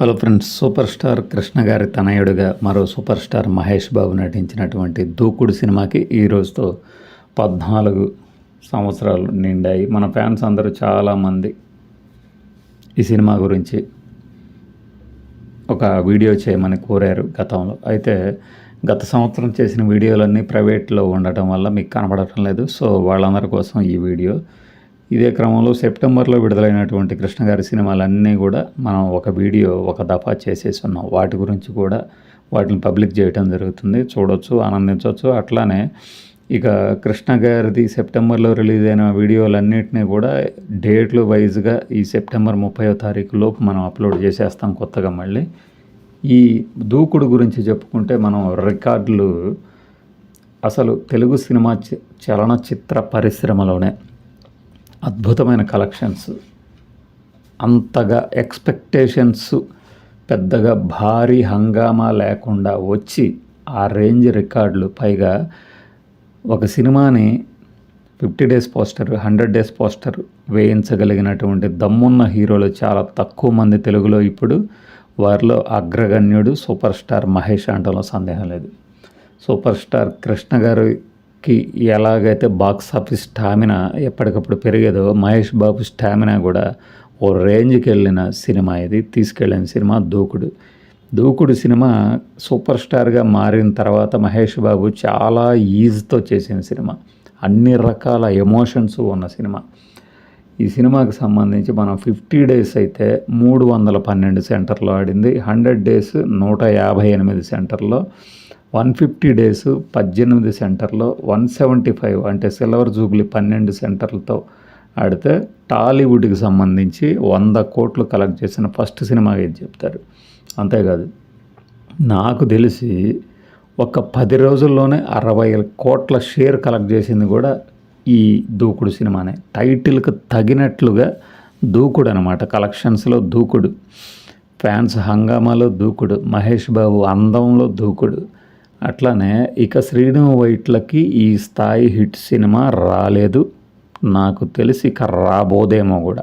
Hello friends super star Krishna గారి తనయుడుగా మరో సూపర్ స్టార్ మహేష్ బాబు నటించినటువంటి దూకుడు సినిమాకి ఈ రోజుతో పద్నాలుగు సంవత్సరాలు నిండాయి. మన ఫ్యాన్స్ అందరూ చాలామంది ఈ సినిమా గురించి ఒక వీడియో చేయమని కోరారు గతంలో. అయితే గత సంవత్సరం చేసిన వీడియోలన్నీ ప్రైవేట్లో ఉండటం వల్ల మీకు కనబడటం లేదు. సో వాళ్ళందరి కోసం ఈ వీడియో ఇదే క్రమంలో సెప్టెంబర్లో విడుదలైనటువంటి కృష్ణ గారి సినిమాలన్నీ కూడా మనం ఒక వీడియో ఒక దఫా చేసేసి ఉన్నాం వాటి గురించి కూడా వాటిని పబ్లిక్ చేయటం జరుగుతుంది. చూడొచ్చు ఆనందించవచ్చు అట్లానే ఇక కృష్ణ గారిది సెప్టెంబర్లో రిలీజ్ అయిన వీడియోలన్నింటినీ కూడా డేట్లు వైజ్గా ఈ సెప్టెంబర్ ముప్పై తారీఖు లోపు మనం అప్లోడ్ చేసేస్తాం కొత్తగా మళ్ళీ. ఈ దూకుడు గురించి చెప్పుకుంటే మనం రికార్డులు అసలు తెలుగు సినిమా చ- చలనచిత్ర పరిశ్రమలోనే అద్భుతమైన కలెక్షన్స్. అంతగా ఎక్స్పెక్టేషన్స్ పెద్దగా భారీ హంగామా లేకుండా వచ్చి ఆ రేంజ్ రికార్డులు. పైగా ఒక సినిమాని fifty days poster hundred days poster వేయించగలిగినటువంటి దమ్మున్న హీరోలు చాలా తక్కువ మంది తెలుగులో ఇప్పుడు. వారిలో అగ్రగణ్యుడు సూపర్ స్టార్ మహేష్ అంటంలో సందేహం లేదు. సూపర్ స్టార్ కృష్ణ కి ఎలాగైతే బాక్స్ ఆఫీస్ స్టామినా ఎప్పటికప్పుడు పెరిగేదో మహేష్ బాబు స్టామినా కూడా ఓ రేంజ్కి వెళ్ళిన సినిమా ఇది. తీసుకెళ్ళిన సినిమా దూకుడు. దూకుడు సినిమా సూపర్ స్టార్గా మారిన తర్వాత మహేష్ బాబు చాలా ఈజీతో చేసిన సినిమా. అన్ని రకాల ఎమోషన్స్ ఉన్న సినిమా. ఈ సినిమాకి సంబంధించి మనం ఫిఫ్టీ డేస్ అయితే మూడు వందల పన్నెండు సెంటర్లో ఆడింది. హండ్రెడ్ డేస్ నూట యాభై ఎనిమిది సెంటర్లో వన్ ఫిఫ్టీ డేస్ పద్దెనిమిది సెంటర్లో వన్ సెవెంటీ ఫైవ్ అంటే సిల్వర్ జూబ్లీ పన్నెండు సెంటర్లతో ఆడితే టాలీవుడ్కి సంబంధించి వంద కోట్లు కలెక్ట్ చేసిన ఫస్ట్ సినిమా ఇది చెప్తారు? అంతేకాదు నాకు తెలిసి ఒక పది రోజుల్లోనే అరవై కోట్ల షేర్ కలెక్ట్ చేసింది కూడా ఈ దూకుడు సినిమానే. టైటిల్కి తగినట్లుగా దూకుడు అనమాట కలెక్షన్స్లో దూకుడు ఫ్యాన్స్ హంగామాలో దూకుడు మహేష్ బాబు అందంలో దూకుడు అట్లానే ఇక శ్రీను వైట్లకి ఈ స్థాయి హిట్ సినిమా రాలేదు. నాకు తెలిసి ఇక రాబోదేమో కూడా.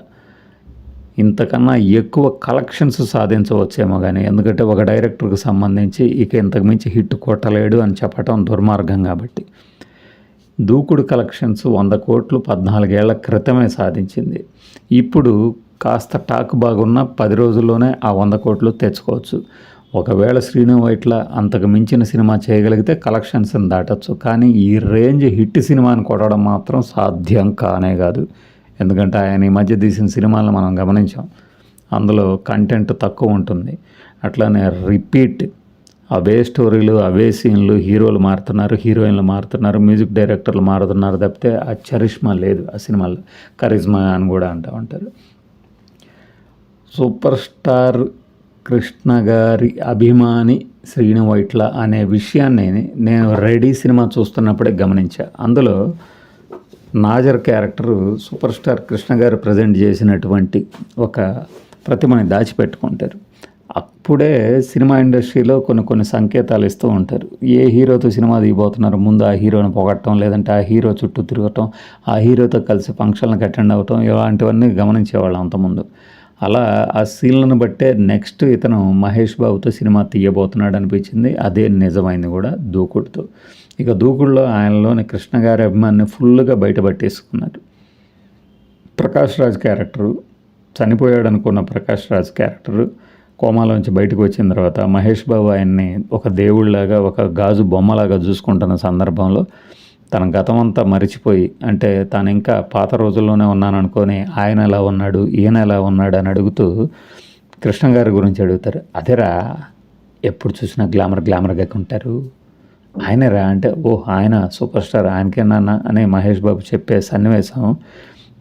ఇంతకన్నా ఎక్కువ కలెక్షన్స్ సాధించవచ్చేమో కానీ ఎందుకంటే ఒక డైరెక్టర్కి సంబంధించి ఇక ఇంతకు మించి హిట్ కొట్టలేడు అని చెప్పటం దుర్మార్గం కాబట్టి. దూకుడు కలెక్షన్స్ వంద కోట్లు పద్నాలుగేళ్ళ క్రితమే సాధించింది. ఇప్పుడు కాస్త టాక్ బాగున్న పది రోజుల్లోనే ఆ వంద కోట్లు తెచ్చుకోవచ్చు. ఒకవేళ శ్రీను వైట్ల అంతకు మించిన సినిమా చేయగలిగితే కలెక్షన్స్ని దాటచ్చు. కానీ ఈ రేంజ్ హిట్ సినిమాని కొట్టడం మాత్రం సాధ్యం కానే కాదు. ఎందుకంటే ఆయన ఈ మధ్య తీసిన సినిమాలను మనం గమనించాం. అందులో కంటెంట్ తక్కువ ఉంటుంది. అట్లానే రిపీట్ అవే స్టోరీలు అవే సీన్లు హీరోలు మారుతున్నారు హీరోయిన్లు మారుతున్నారు మ్యూజిక్ డైరెక్టర్లు మారుతున్నారు తప్పితే ఆ చరిష్మా లేదు ఆ సినిమాలో కరిజ్మా అని కూడా అంటూ ఉంటారు. సూపర్ స్టార్ కృష్ణ గారి అభిమాని శ్రీను వైట్ల అనే విషయాన్ని నేను రెడీ సినిమా చూస్తున్నప్పుడే గమనించా. అందులో Nassar character super star Krishna గారు ప్రజెంట్ చేసినటువంటి ఒక ప్రతిమని దాచిపెట్టుకుంటారు. అప్పుడే సినిమా ఇండస్ట్రీలో కొన్ని కొన్ని సంకేతాలు ఇస్తూ ఉంటారు. ఏ హీరోతో సినిమా దిగిపోతున్నారు? ముందు ఆ హీరోని పొగట్టడం లేదంటే ఆ హీరో చుట్టూ తిరగటం ఆ హీరోతో కలిసి ఫంక్షన్లకు అటెండ్ అవ్వటం ఇలాంటివన్నీ గమనించేవాళ్ళం అంతకుముందు. అలా ఆ సీన్లను బట్టే నెక్స్ట్ ఇతను మహేష్ బాబుతో సినిమా తీయబోతున్నాడు అనిపించింది. అదే నిజమైంది కూడా దూకుడుతో. ఇక దూకుడులో ఆయనలోని కృష్ణ గారి అభిమాన్ని ఫుల్గా బయటపట్టేసుకున్నారు ప్రకాష్ రాజ్ క్యారెక్టరు చనిపోయాడు అనుకున్న ప్రకాష్ రాజ్ క్యారెక్టరు కోమాలోంచి బయటకు వచ్చిన తర్వాత మహేష్ బాబు ఆయన్ని ఒక దేవుళ్ళలాగా ఒక గాజు బొమ్మలాగా చూసుకుంటున్న సందర్భంలో తన గతం అంతా మరిచిపోయి అంటే తాను ఇంకా పాత రోజుల్లోనే ఉన్నాను అనుకొని ఆయన ఎలా ఉన్నాడు ఈయన ఎలా ఉన్నాడు అని అడుగుతూ కృష్ణ గారి గురించి అడుగుతారు. అదేరా ఎప్పుడు చూసినా గ్లామర్ గ్లామర్గా ఉంటారు ఆయనరా అంటే ఓ ఆయన సూపర్ స్టార్ ఆయనకేనా అని మహేష్ బాబు చెప్పే సన్నివేశం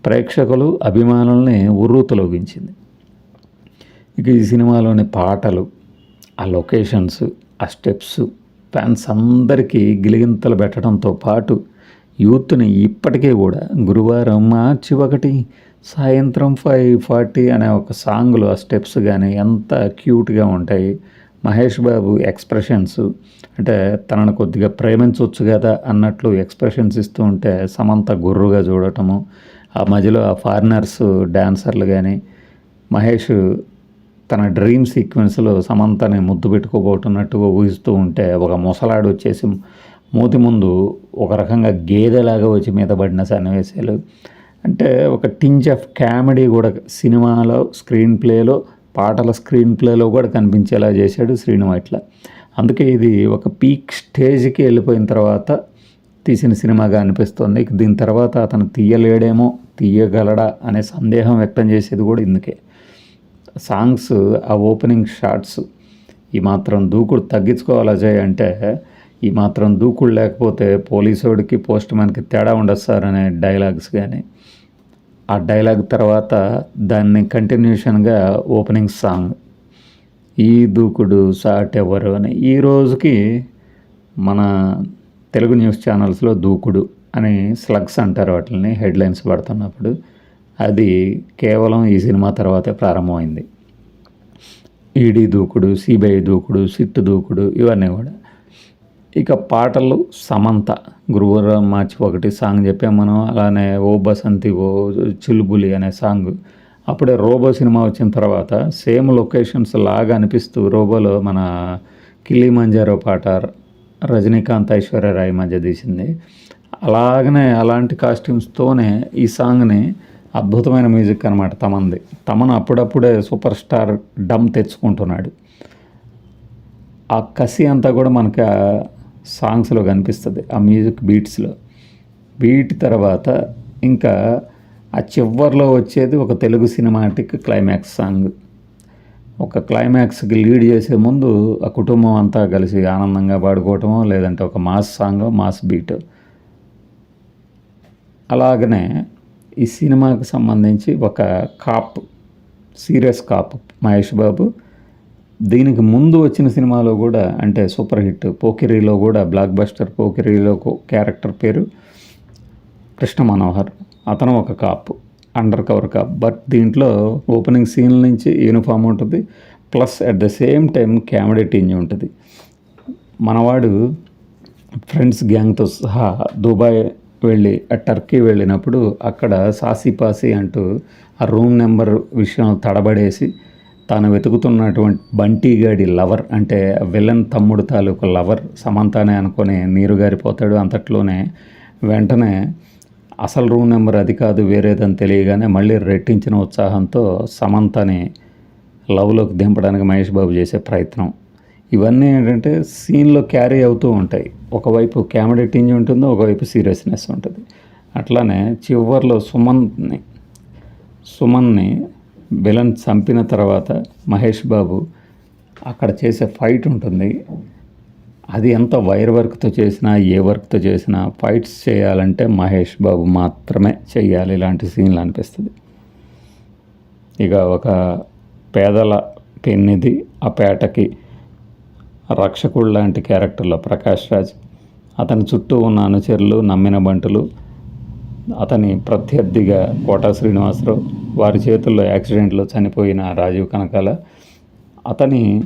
ప్రేక్షకులు అభిమానుల్ని ఉర్రూతలోగించింది. ఇక ఈ సినిమాలోని పాటలు ఆ లొకేషన్స్ ఆ స్టెప్స్ ఫ్యాన్స్ అందరికీ గిలిగింతలు పెట్టడంతో పాటు యూత్ని ఇప్పటికే కూడా గురువారం మార్చి ఒకటి సాయంత్రం ఫైవ్ ఫార్టీ అనే ఒక సాంగ్లో ఆ స్టెప్స్ కానీ ఎంత క్యూట్గా ఉంటాయి. మహేష్ బాబు ఎక్స్ప్రెషన్స్ అంటే తనను కొద్దిగా ప్రేమించవచ్చు కదా అన్నట్లు ఎక్స్ప్రెషన్స్ ఇస్తూ ఉంటే సమంత గుర్రుగా చూడటము. ఆ మధ్యలో ఆ ఫారినర్స్ డాన్సర్లు కానీ మహేష్ తన డ్రీమ్ సీక్వెన్స్లో సమంతని ముద్దు పెట్టుకోబోతున్నట్టుగా ఊహిస్తూ ఉంటే ఒక ముసలాడు వచ్చేసి మూతి ముందు ఒక రకంగా గేదెలాగా వచ్చి మీద పడిన సన్నివేశాలు. అంటే ఒక టించ్ ఆఫ్ కామెడీ కూడా సినిమాలో స్క్రీన్ ప్లేలో పాటల స్క్రీన్ ప్లేలో కూడా కనిపించేలా చేశాడు శ్రీను ఇట్లా అందుకే ఇది ఒక పీక్ స్టేజ్కి వెళ్ళిపోయిన తర్వాత తీసిన సినిమాగా అనిపిస్తుంది. దీని తర్వాత అతను తీయలేడేమో తీయగలడా అనే సందేహం వ్యక్తం చేసేది కూడా ఇందుకే. సాంగ్స్ ఆ ఓపెనింగ్ షార్ట్స్ ఈ మాత్రం దూకుడు తగ్గించుకోవాలి అజయ్ అంటే ఈ మాత్రం దూకుడు లేకపోతే పోలీసోడికి పోస్ట్ మ్యాన్కి తేడా ఉండదు సార్ అనే డైలాగ్స్ కానీ. ఆ డైలాగ్ తర్వాత దాన్ని కంటిన్యూషన్గా ఓపెనింగ్ సాంగ్. ఈ దూకుడు సాట్ ఎవరు అని. ఈ రోజుకి మన తెలుగు న్యూస్ ఛానల్స్లో దూకుడు అని స్లగ్స్ అంటారు వాటిని హెడ్లైన్స్ పడుతున్నప్పుడు అది కేవలం ఈ సినిమా తర్వాతే ప్రారంభమైంది. ఈడీ దూకుడు సిబిఐ దూకుడు సిట్ దూకుడు ఇవన్నీ కూడా. ఇక పాటలు సమంత. గురువారం మార్చి ఒకటి సాంగ్ చెప్పాం మనం. అలానే ఓ బసంతి ఓ చిలుబులి అనే సాంగ్. అప్పుడే రోబో సినిమా వచ్చిన తర్వాత సేమ్ లొకేషన్స్ లాగా అనిపిస్తూ రోబోలో మన కిల్లి మంజారో పాట రజనీకాంత్ ఐశ్వర్యరాయ్ మధ్య తీసింది. అలాగనే అలాంటి కాస్ట్యూమ్స్తోనే ఈ సాంగ్ని అద్భుతమైన మ్యూజిక్ అనమాట తమంది తమను అప్పుడప్పుడే సూపర్ స్టార్ డమ్ తెచ్చుకుంటున్నాడు. ఆ కసి అంతా కూడా మనకి సాంగ్స్లో కనిపిస్తుంది ఆ మ్యూజిక్ బీట్స్లో. బీట్ తర్వాత ఇంకా ఆ చివరిలో వచ్చేది ఒక తెలుగు సినిమాటిక్ క్లైమాక్స్ సాంగ్. ఒక క్లైమాక్స్కి లీడ్ చేసే ముందు ఆ కుటుంబం అంతా కలిసి ఆనందంగా పాడుకోవటమో లేదంటే ఒక మాస్ సాంగ్ మాస్ బీట్. అలాగనే ఈ సినిమాకు సంబంధించి ఒక cop serious cop Mahesh Babu. దీనికి ముందు వచ్చిన సినిమాలో కూడా అంటే సూపర్ హిట్ పోకిరీలో కూడా బ్లాక్ బస్టర్ పోకిరీలో క్యారెక్టర్ పేరు కృష్ణ మనోహర్. అతను ఒక cop undercover cop. But దీంట్లో ఓపెనింగ్ సీన్ నుంచి యూనిఫామ్ ఉంటుంది plus at the same time comedy tinge ఉంటుంది. మనవాడు ఫ్రెండ్స్ గ్యాంగ్తో సహా దుబాయ్ వెళ్ళి టర్కీ వెళ్ళినప్పుడు అక్కడ సాసిపాసి అంటూ ఆ రూమ్ నెంబర్ విషయం తడబడేసి తాను వెతుకుతున్నటువంటి బంటీగాడి లవర్ అంటే విలన్ తమ్ముడు తాలూకు లవర్ సమంతానే అనుకొని నీరు గారిపోతాడు అంతట్లోనే వెంటనే అసలు రూమ్ నెంబర్ అది కాదు వేరేదని తెలియగానే మళ్ళీ రెట్టించిన ఉత్సాహంతో సమంతని లవ్లోకి దింపడానికి మహేష్ బాబు చేసే ప్రయత్నం. ఇవన్నీ ఏంటంటే సీన్లో క్యారీ అవుతూ ఉంటాయి. ఒకవైపు కామెడీ టింజ్ ఉంటుంది ఒకవైపు సీరియస్నెస్ ఉంటుంది. అట్లానే చివరిలో సుమన్ని సుమన్ని విలన్ చంపిన తర్వాత మహేష్ బాబు అక్కడ చేసే ఫైట్ ఉంటుంది. అది ఎంత వైర్ వర్క్తో చేసినా ఏ వర్క్తో చేసినా ఫైట్స్ చేయాలంటే మహేష్ బాబు మాత్రమే చేయాలి ఇలాంటి సీన్లు అనిపిస్తుంది. ఇక ఒక పేదల పెన్నిది ఆ పేటకి రక్షకుడు లాంటి క్యారెక్టర్లో ప్రకాష్ రాజ్. అతని చుట్టూ ఉన్న అనుచరులు నమ్మిన బంటులు అతని ప్రత్యర్థిగా కోటా శ్రీనివాసరావు వారి చేతుల్లో యాక్సిడెంట్లో చనిపోయిన రాజీవ్ కనకాల అతని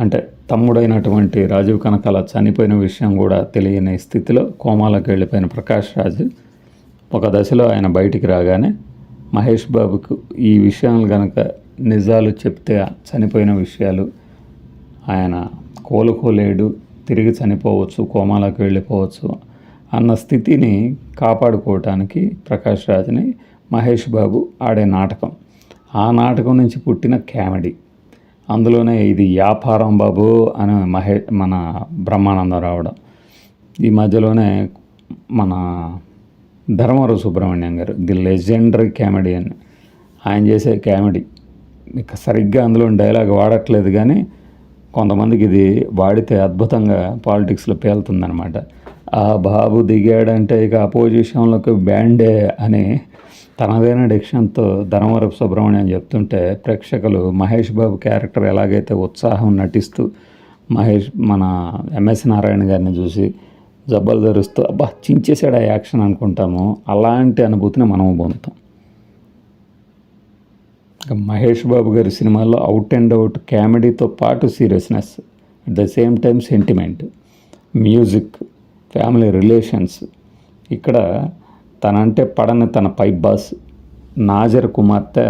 అంటే తమ్ముడైనటువంటి రాజీవ్ కనకాల చనిపోయిన విషయం కూడా తెలియని స్థితిలో కోమాలకు వెళ్ళిపోయిన ప్రకాష్ రాజ్. ఒక దశలో ఆయన బయటికి రాగానే మహేష్ బాబుకు ఈ విషయాలు కనుక నిజాలు చెప్తే చనిపోయిన విషయాలు ఆయన కోలుకోలేడు తిరిగి చనిపోవచ్చు కోమాలకు వెళ్ళిపోవచ్చు అన్న స్థితిని కాపాడుకోవటానికి ప్రకాష్ రాజ్ని మహేష్ బాబు ఆడే నాటకం. ఆ నాటకం నుంచి పుట్టిన కామెడీ. అందులోనే ఇది వ్యాపారం బాబు అని మహే మన బ్రహ్మానందం రావడం ఈ మధ్యలోనే మన ధర్మవరం సుబ్రహ్మణ్యం గారు ది లెజెండరీ అని ఆయన చేసే కామెడీ. ఇక సరిగ్గా అందులో డైలాగ్ వాడట్లేదు కానీ కొంతమందికి ఇది వాడితే అద్భుతంగా పాలిటిక్స్లో పేలుతుందనమాట ఆ బాబు దిగాడంటే ఇక అపోజిషన్లోకి బ్యాండే అని తనదైన డిక్షన్తో ధర్మవరపు సుబ్రహ్మణ్యం చెప్తుంటే ప్రేక్షకులు మహేష్ బాబు క్యారెక్టర్ ఎలాగైతే ఉత్సాహం నటిస్తూ మహేష్ మన ఎంఎస్ నారాయణ గారిని చూసి జబ్బలు ధరుస్తూ అబ్బా చించేసాడు ఆ యాక్షన్ అనుకుంటాము. అలాంటి అనుభూతిని మనము పొందుతాం. మహేష్ బాబు గారి సినిమాల్లో అవుట్ అండ్ అవుట్ కామెడీతో పాటు seriousness at the same time sentiment music family relations. ఇక్కడ తనంటే పడని తన పై బాస్ నాజర్ కుమార్తె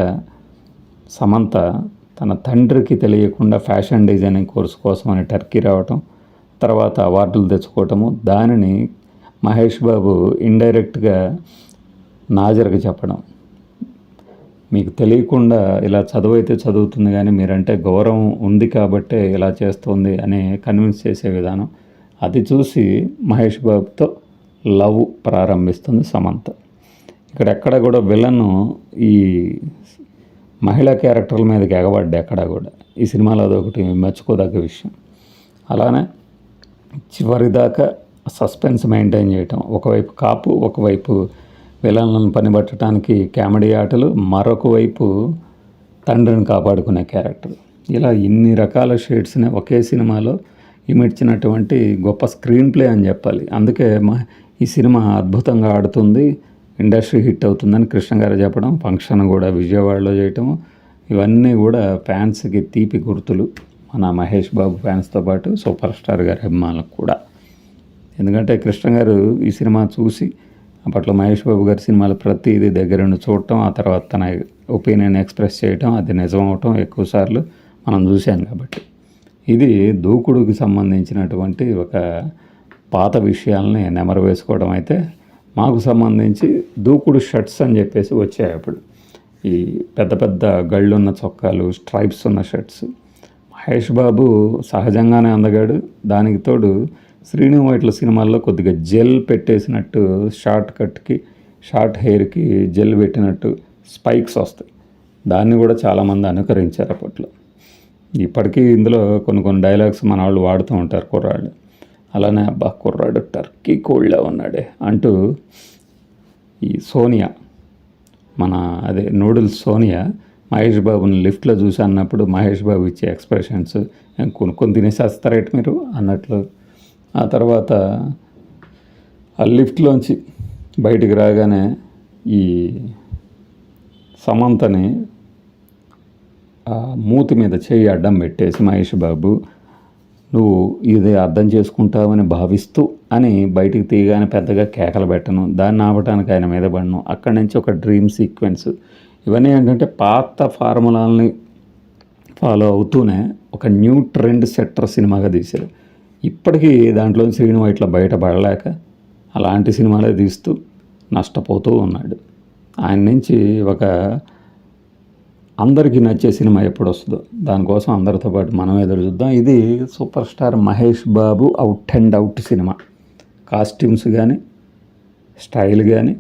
సమంత తన తండ్రికి తెలియకుండా ఫ్యాషన్ డిజైనింగ్ కోర్సు కోసం అని టర్కీ రావటం తర్వాత అవార్డులు తెచ్చుకోవటము దానిని మహేష్ బాబు ఇండైరెక్ట్గా నాజర్కి చెప్పడం. మీకు తెలియకుండా ఇలా చదువు అయితే చదువుతుంది కానీ మీరంటే గౌరవం ఉంది కాబట్టే ఇలా చేస్తుంది అని కన్విన్స్ చేసే విధానం. అది చూసి మహేష్ బాబుతో లవ్ ప్రారంభిస్తుంది సమంత. ఇక్కడ ఎక్కడ కూడా విలన్ ఈ మహిళా క్యారెక్టర్ల మీదకి ఎగబడ్డా ఎక్కడ కూడా. ఈ సినిమాలో అదొకటి మెచ్చుకోదగ్గ విషయం. అలానే చివరిదాకా సస్పెన్స్ మెయింటైన్ చేయటం. ఒకవైపు కాపు ఒకవైపు విలన్లను పనిపట్టడానికి కామెడీ ఆటలు మరొక వైపు తండ్రిని కాపాడుకునే క్యారెక్టర్. ఇలా ఇన్ని రకాల షేడ్స్ని ఒకే సినిమాలో ఇమిడ్చినటువంటి గొప్ప స్క్రీన్ ప్లే అని చెప్పాలి. అందుకే మా ఈ సినిమా అద్భుతంగా ఆడుతుంది ఇండస్ట్రీ హిట్ అవుతుందని కృష్ణ గారు చెప్పడం ఫంక్షన్ కూడా విజయవాడలో చేయటం ఇవన్నీ కూడా ఫ్యాన్స్కి తీపి గుర్తులు. మన మహేష్ బాబు ఫ్యాన్స్తో పాటు సూపర్ స్టార్ గారి అభిమానులకు కూడా. ఎందుకంటే కృష్ణ గారు ఈ సినిమా చూసి అప్పట్లో మహేష్ బాబు గారి సినిమాలు ప్రతిదీ దగ్గర నుండి చూడటం ఆ తర్వాత తన ఒపీనియన్ ఎక్స్ప్రెస్ చేయటం అది నిజం అవటం ఎక్కువసార్లు మనం చూశాను కాబట్టి. ఇది దూకుడుకి సంబంధించినటువంటి ఒక పాత విషయాలని నెమరు వేసుకోవడం అయితే మాకు సంబంధించి దూకుడు షర్ట్స్ అని చెప్పేసి వచ్చాయి అప్పుడు. ఈ పెద్ద పెద్ద గళ్ళున్న చొక్కాలు స్ట్రైప్స్ ఉన్న షర్ట్స్. మహేష్ బాబు సహజంగానే అందగాడు. దానికి తోడు శ్రీను వైట్ల సినిమాల్లో కొద్దిగా జెల్ పెట్టేసినట్టు షార్ట్ కట్కి షార్ట్ హెయిర్కి జెల్ పెట్టినట్టు స్పైక్స్ వస్తాయి. దాన్ని కూడా చాలామంది అనుకరించారు అప్పట్లో. ఇప్పటికీ ఇందులో కొన్ని కొన్ని డైలాగ్స్ మన వాళ్ళు వాడుతూ ఉంటారు కుర్రాళ్ళు. అలానే అబ్బా కుర్రాడు టర్కీ కోళ్ళే ఉన్నాడే అంటూ ఈ సోనియా మన అదే నూడిల్స్ సోనియా మహేష్ బాబుని లిఫ్ట్లో చూసి అన్నప్పుడు మహేష్ బాబు ఇచ్చే ఎక్స్ప్రెషన్స్ కొనుక్కొని తినేసేస్తారేట మీరు? అన్నట్లు ఆ తర్వాత ఆ లిఫ్ట్లోంచి బయటికి రాగానే ఈ సమంతని ఆ మూతి మీద చేయి అడ్డం పెట్టేసి మహేష్ బాబు నువ్వు ఇది అర్థం చేసుకుంటావని భావిస్తూ అని బయటికి తీయగానే పెద్దగా కేకలు పెట్టను. దాన్ని ఆపటానికి ఆయన మీద పడను. అక్కడి నుంచి ఒక డ్రీమ్ సీక్వెన్స్. ఇవన్నీ ఏంటంటే పాత ఫార్ములాలని ఫాలో అవుతూనే ఒక న్యూ ట్రెండ్ సెట్టర్ సినిమాగా తీశారు. ఇప్పటికీ దాంట్లో శ్రీను ఇట్లా బయటపడలేక అలాంటి సినిమాలే తీస్తూ నష్టపోతూ ఉన్నాడు. ఆయన నుంచి ఒక అందరికీ నచ్చే సినిమా ఎప్పుడు వస్తుందో దానికోసం అందరితో పాటు మనం ఎదురు చూద్దాం. ఇది super star Mahesh Babu out and out cinema. Costumes కానీ స్టైల్ కానీ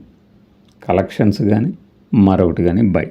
కలెక్షన్స్ కానీ మరొకటి కానీ బై.